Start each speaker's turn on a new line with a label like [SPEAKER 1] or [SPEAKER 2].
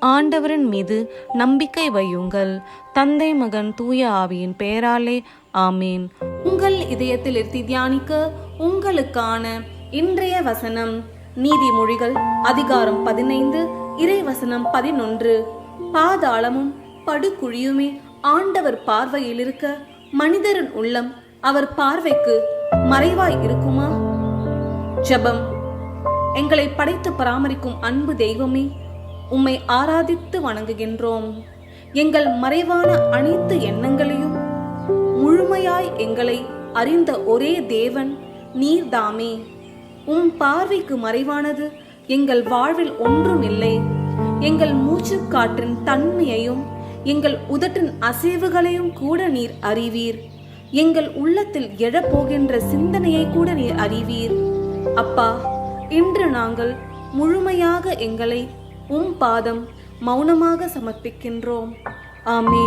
[SPEAKER 1] ஆண்டவரின் மீது நம்பிக்கை வையுங்கள். தந்தை மகன் தூய ஆவியின் பெயராலே ஆமேன். உங்கள் இதயத்தில் இருத்தி தியானிக்க உங்களுக்கான இன்றைய வசனம் நீதிமொழிகள் அதிகாரம் பதினைந்து இறை வசனம் பதினொன்று. பாதாளமும் படுகுழியுமே ஆண்டவர் பார்வையில் இருக்க மனிதரின் உள்ளம் அவர் பார்வைக்கு மறைவாய் இருக்குமா? ஜெபம் எங்களை படைத்து பராமரிக்கும் அன்பு தெய்வமே உம்மை ஆராதித்து வணங்குகின்றோம். எங்கள் மறைவான அனைத்து எண்ணங்களையும் முழுமையாய் எங்களை அறிந்த ஒரே தேவன் நீர்தாமே. உம் பார்வைக்கு மறைவானது எங்கள் வாழ்வில் ஒன்றும் இல்லை. எங்கள் மூச்சுக்காற்றின் தன்மையையும் எங்கள் உதட்டின் அசைவுகளையும் கூட நீர் அறிவீர். எங்கள் உள்ளத்தில் எழப்போகின்ற சிந்தனையை கூட நீர் அறிவீர். அப்பா இன்று நாங்கள் முழுமையாக எங்களை உம் பாதம் மௌனமாக சமர்ப்பிக்கின்றோம். ஆமேன்.